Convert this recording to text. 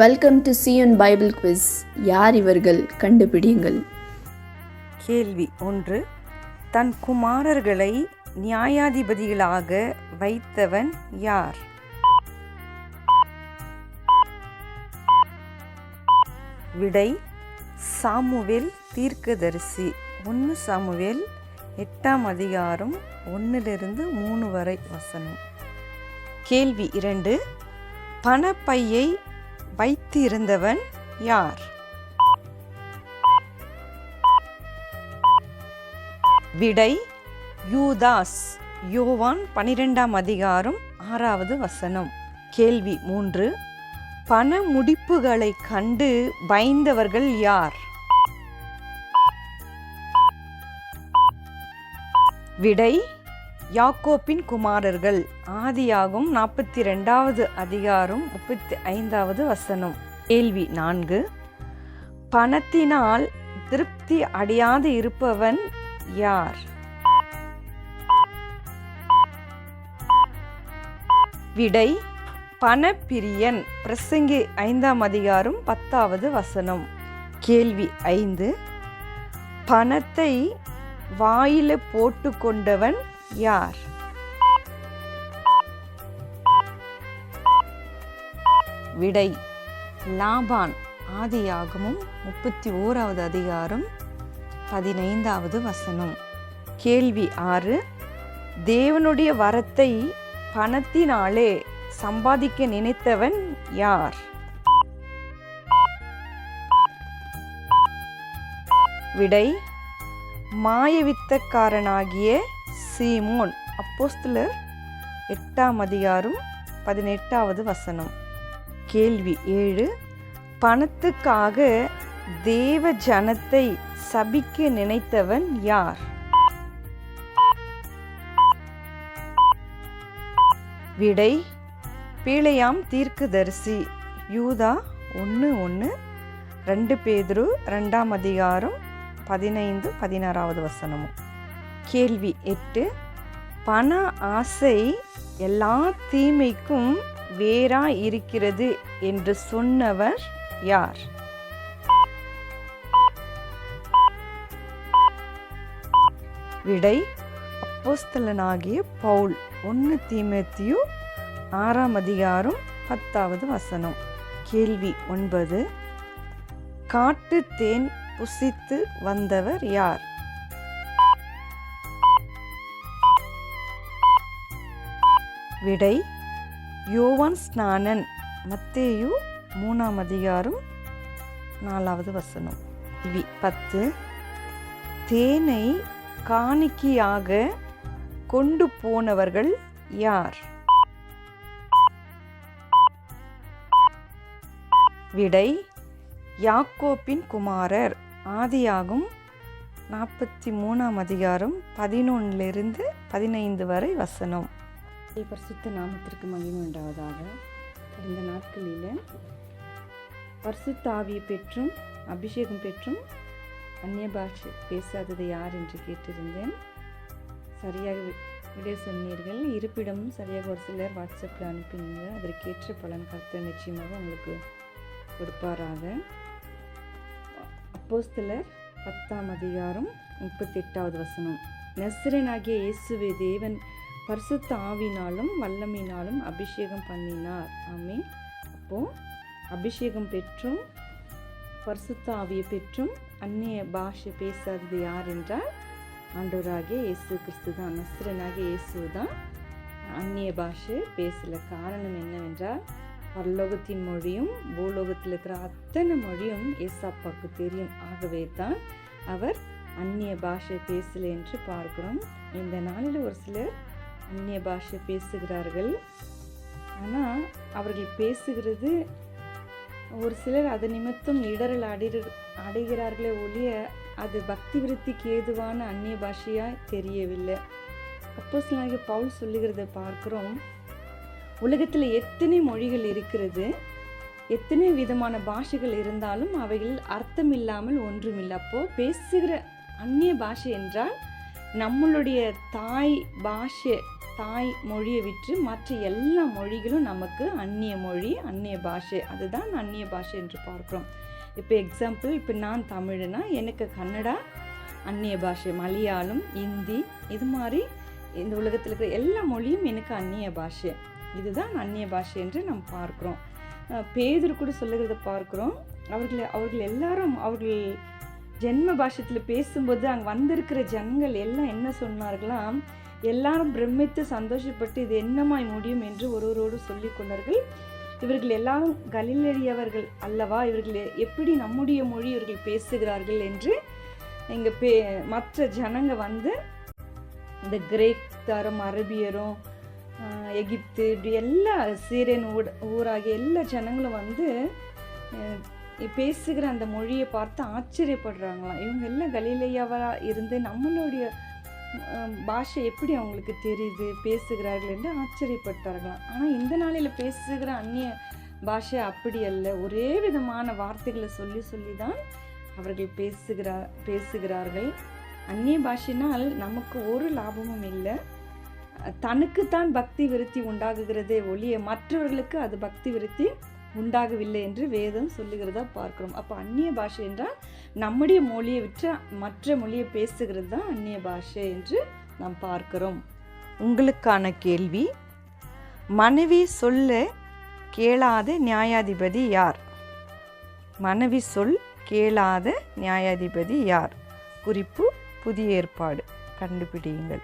Welcome to Zion Bible quiz யார் இவர்கள்? கண்டுபிடியுங்கள். கேள்வி ஒன்று. தன் குமாரர்களை நியாயாதிபதிகளாக வைத்தவன் யார்? விடை சாமுவேல் தீர்க்கதரிசி. ஒன்று சாமுவேல் எட்டாம் அதிகாரம் ஒன்றிலிருந்து மூணு வரை வசனம். கேள்வி இரண்டு. பணப்பையை வைத்திருந்தவன் யார்? விடை யூதாஸ். யோவான் பனிரெண்டாம் அதிகாரம் ஆறாவது வசனம். கேள்வி மூன்று. பண முடிப்புகளை கண்டு பயந்தவர்கள் யார்? விடை யாக்கோப்பின் குமாரர்கள். ஆதியாகும் நாற்பத்தி ரெண்டாவது அதிகாரம் முப்பத்தி ஐந்தாவது வசனம். கேள்வி நான்கு. பணத்தினால் திருப்தி அடையாது இருப்பவன் யார்? விடை பணப்பிரியன். பிரசங்கி ஐந்தாம் அதிகாரம் பத்தாவது வசனம். கேள்வி ஐந்து. பணத்தை வாயில போட்டு கொண்டவன் யார் விடை. லாபான். ஆதியாகமும் முப்பத்தி ஓராவது அதிகாரம் பதினைந்தாவது வசனம். கேள்வி ஆறு. தேவனுடைய வரத்தை பணத்தினாலே சம்பாதிக்க நினைத்தவன் யார்? விடை. மாயவித்தக்காரனாகிய சீமோன் அப்போஸ்தலர் எட்டாம் அதிகாரம் பதினெட்டாவது வசனம். கேள்வி ஏழு. பணத்துக்காக தேவ ஜனத்தை சபிக்க நினைத்தவன் யார்? விடை பீழையாம் தீர்க்குதரிசி. யூதா ஒன்று ஒன்று ரெண்டு பேதுரு ரெண்டாம் அதிகாரம் பதினைந்து பதினாறாவது வசனமும். கேள்வி எட்டு பண ஆசை எல்லா தீமைக்கும் வேறா இருக்கிறது என்று சொன்னவர் யார்? விடை அப்போஸ்தலனாகிய பவுல். ஒன்று தீமத்தியு ஆறாம் அதிகாரம் பத்தாவது வசனம். கேள்வி ஒன்பது காட்டு தேன் புசித்து வந்தவர் யார்? விடை யோவான் ஸ்நானன் மத்தேயு மூணாம் அதிகாரம் நாலாவது வசனம். வி பத்து. தேனை காணிக்கையாக கொண்டு போனவர்கள் யார்? விடை யாக்கோப்பின் குமாரர். ஆதியாகும் நாற்பத்தி மூணாம் அதிகாரம் பதினொன்றிலிருந்து பதினைந்து வரை வசனம். பரிசுத்த நாமத்திற்கு மகிமை உண்டாவதாக. கடந்த நாட்களில் பரிசுத்த ஆவியை பெற்றும் அபிஷேகம் பெற்றும் அந்நிய பாஷை பேசாதது யார் என்று கேட்டிருந்தேன். சரியாக வி- விடை சொன்னீர்கள். இருப்பிடமும் சரியாக ஒரு சிலர் வாட்ஸ்அப்பில் அனுப்பினீங்க. அதற்கேற்ற பலன் கருத்து நிச்சயமாக உங்களுக்கு கொடுப்பாராக. அப்போஸ்தலர் பத்தாம் அதிகாரம் முப்பத்தெட்டாவது வசனம். நெஸ்ரனாகிய இயேசுவே தேவன் பரிசுத்த ஆவினாலும் வல்லமினாலும் அபிஷேகம் பண்ணினார். ஆமே அப்போது அபிஷேகம் பெற்றும் பரிசுத்த ஆவியை பெற்றும் அந்நிய பாஷை பேசாதது யார் என்றால் ஆண்டோராகிய இயேசு கிறிஸ்து தான் நஸ்ரனாகிய இயேசு தான். அந்நிய பாஷை பேசல. காரணம் என்னவென்றால் பரலோகத்தின் மொழியும் பூலோகத்தில் இருக்கிற அத்தனை மொழியும் ஏசாப்பாவுக்கு தெரியும். ஆகவே தான் அவர் அந்நிய பாஷை பேசல என்று பார்க்கிறோம். இந்த நாளில் ஒரு சிலர் அந்நிய பாஷை பேசுகிறார்கள். ஆனால் அவர்கள் பேசுகிறது ஒரு சிலர் அது நிமித்தம் இடரல் அடைகிற அடைகிறார்களே ஒழிய அது பக்தி விருத்திக்கு ஏதுவான அந்நிய பாஷையாக தெரியவில்லை. அப்போஸ்தலனாகிய பவுல் சொல்லுகிறத பார்க்குறோம். உலகத்தில் எத்தனை மொழிகள் இருக்கிறது? எத்தனை விதமான பாஷைகள் இருந்தாலும் அவைகள் அர்த்தம் இல்லாமல் ஒன்றுமில்லை. அப்போது பேசுகிற அந்நிய பாஷை என்றால் நம்மளுடைய தாய் பாஷை தாய் மொழியை விற்று மற்ற எல்லா மொழிகளும் நமக்கு அந்நிய மொழி அந்நிய பாஷை. அதுதான் அந்நிய பாஷை என்று பார்க்குறோம். இப்போ எக்ஸாம்பிள் இப்போ நான் தமிழ்னா எனக்கு கன்னடா அந்நிய பாஷை. மலையாளம் இந்தி இது மாதிரி இந்த உலகத்தில் இருக்கிற எல்லா மொழியும் எனக்கு அந்நிய பாஷை. இதுதான் அந்நிய பாஷை என்று நாம் பார்க்குறோம். பேதர் கூட சொல்லுகிறத பார்க்குறோம். அவர்கள் அவர்கள் எல்லாரும் அவர்கள் ஜென்ம பாஷத்தில் பேசும்போது அங்கே வந்திருக்கிற ஜனங்கள் எல்லாம் என்ன சொன்னார்களாம் எல்லாரும் பிரமித்து சந்தோஷப்பட்டு இது என்னமாய் முடியும் என்று ஒருவரோடு சொல்லி கொண்டார்கள். இவர்கள் எல்லாரும் கலிலடியவர்கள் அல்லவா? இவர்கள் எப்படி நம்முடைய மொழி இவர்கள் பேசுகிறார்கள் என்று இங்கே பே மற்ற ஜனங்க வந்து இந்த கிரேக் தரம் அரபியரும் எகிப்து இப்படி எல்லா சீரியன் ஊட ஊராகிய எல்லா ஜனங்களும் வந்து பேசுகிற அந்த மொழியை பார்த்து ஆச்சரியப்படுறாங்களாம். இவங்க எல்லாம் கலிலையாவாக இருந்து நம்மளுடைய பாஷை எப்படி அவங்களுக்கு தெரியுது பேசுகிறார்கள் என்று ஆச்சரியப்பட்டார்களாம். ஆனால் இந்த நாளில் பேசுகிற அந்நிய பாஷை அப்படி அல்ல. ஒரே விதமான வார்த்தைகளை சொல்லி சொல்லி தான் அவர்கள் பேசுகிறா பேசுகிறார்கள். அந்நிய பாஷைனால் நமக்கு ஒரு லாபமும் இல்லை. தனக்குத்தான் பக்தி விருத்தி உண்டாகுகிறதே ஒழிய மற்றவர்களுக்கு அது பக்தி விருத்தி உண்டாகவில்லை என்று வேதம் சொல்லுகிறதா பார்க்கிறோம். அப்போ அந்நிய பாஷை என்றால் நம்முடைய மொழியை விற்று மற்ற மொழியை பேசுகிறது தான் அந்நிய பாஷை என்று நாம் பார்க்கிறோம். உங்களுக்கான கேள்வி மனைவி சொல்ல கேளாத நியாயாதிபதி யார்? மனைவி சொல் கேளாத நியாயாதிபதி யார்? குறிப்பு புதிய ஏற்பாடு. கண்டுபிடியுங்கள்.